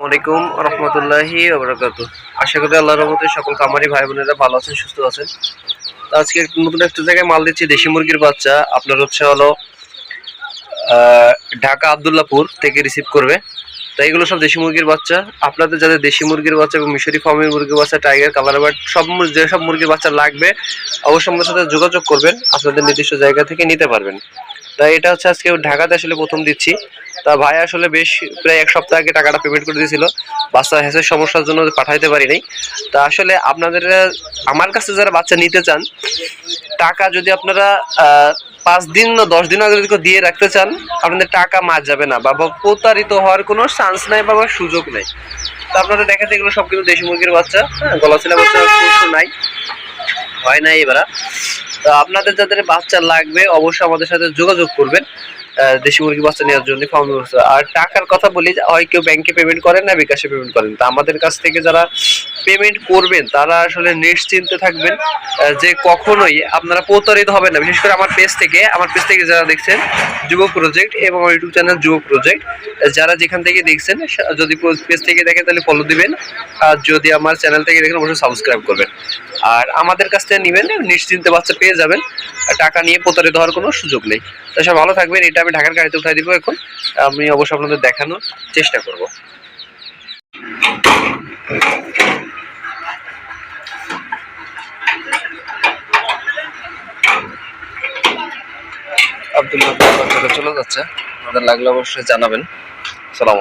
আসসালামাইকুম রহমতুল্লাহি আশা করি আল্লাহ রহমতে সকল কামারি ভাই বোনেরা ভালো আছেন, সুস্থ আছেন। আজকে নতুন একটা জায়গায় মাল দিচ্ছি, দেশি মুরগির বাচ্চা। আপনার হচ্ছে হলো ঢাকা আবদুল্লাপুর থেকে রিসিভ করবে। তো এগুলো সব দেশি মুরগির বাচ্চা। আপনাদের যাদের দেশি মুরগির বাচ্চা এবং মিশরি ফার্মের মুরগির বাচ্চা, টাইগার কালার বাট সব যেসব মুরগির বাচ্চা লাগবে, অবশ্যই আমাদের সাথে যোগাযোগ করবেন। আপনাদের নির্দিষ্ট জায়গা থেকে নিতে পারবেন। তাই এটা হচ্ছে আজকে ঢাকাতে আসলে প্রথম দিচ্ছি। তা ভাই আসলে বেশ প্রায় এক সপ্তাহ আগে টাকাটা পেমেন্ট করে দিয়েছিল। বাচ্চা হ্যাসের সমস্যার জন্য পাঠাইতে পারি নাই তা আসলে আপনাদের, আমার কাছে যারা বাচ্চা নিতে চান, টাকা যদি আপনারা পাঁচ দিন না দশ দিন আগে যদি দিয়ে রাখতে চান, আপনাদের টাকা মার যাবে না বা প্রতারিত হওয়ার কোনো চান্স নাই বা সুযোগ নেই। তো আপনারা দেখাতে এগুলো সব কিন্তু দেশি মুরগির বাচ্চা হ্যাঁ গলা ছিলা বাচ্চা নাই। হয় নাই এবার। তো আপনাদের যাদের বাচ্চা লাগবে, অবশ্যই আমাদের সাথে যোগাযোগ করবেন। দেশি মুরগি বাচ্চা নেওয়ার জন্য ফর্ম ব্যবস্থা। আর টাকার কথা বলি, হয় কেউ ব্যাংকে পেমেন্ট করেন না, বিকাশে পেমেন্ট করেন। তা আমাদের কাছ থেকে যারা পেমেন্ট করবেন, তারা আসলে নিশ্চিন্তে থাকবেন যে কখনোই আপনারা প্রতারিত হবেন না। বিশেষ করে আমার পেজ থেকে, আমার পেজ থেকে যারা দেখছেন, যুব প্রজেক্ট এবং আমার ইউটিউব চ্যানেল যুব প্রজেক্ট যারা যেখান থেকে দেখছেন, যদি পেজ থেকে দেখেন, তাহলে ফলো দিবেন। আর যদি আমার চ্যানেল থেকে দেখেন, অবশ্যই সাবস্ক্রাইব করবেন। আর আমাদের কাছ থেকে নেবেন, নিশ্চিন্তে বাচ্চা পেয়ে যাবেন। টাকা নিয়ে প্রতারিত হওয়ার কোনো সুযোগ নেই। তো সব ভালো থাকবেন, এটা আমি ঢাকার গাড়িতে উঠাই দিব এখন। আমি অবশ্যই আপনাদের দেখানোর চেষ্টা করব। আব্দুল্লাহ চলে যাচ্ছে। আমাদের লাগলে অবশ্যই জানাবেন। সালাম